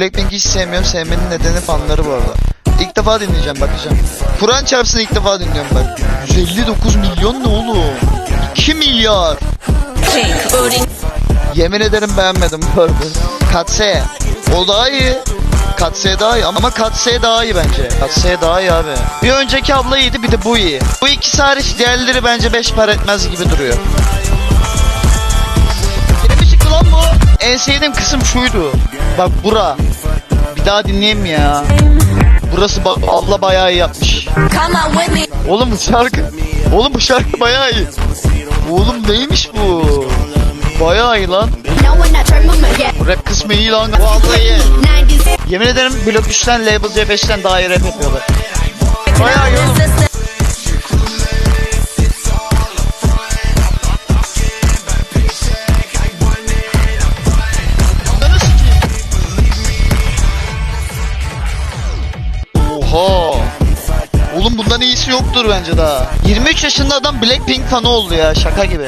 Blackpink'i hiç sevmiyorum. Sevmenin nedeni fanları bu arada. İlk defa dinleyeceğim bakacağım. Kur'an çarpsın ilk defa dinliyorum bak. 159 milyon ne oğlum? 2 milyar. Yemin ederim beğenmedim bu arada. Katse. O daha iyi. Katse daha iyi ama Katse daha iyi bence. Katse daha iyi abi. Bir önceki abla iyiydi bir de bu iyi. Bu ikisi hariç diğerleri bence 5 para etmez gibi duruyor. En sevdiğim kısım şuydu. Bak bura. Bir daha dinleyeyim mi ya? Burası bak abla bayağı iyi yapmış. Oğlum bu şarkı. Oğlum bu şarkı bayağı iyi. Oğlum neymiş bu? Bayağı iyi lan. Rap kısmı iyi lan. Bu abla iyi. 90s. Yemin ederim Blok 3'ten Label C5'ten daha iyi rap yapıyorlar. Bayağı iyi Oha. Oğlum bundan iyisi yoktur bence daha. 23 yaşında adam Blackpink fanı oldu ya şaka gibi.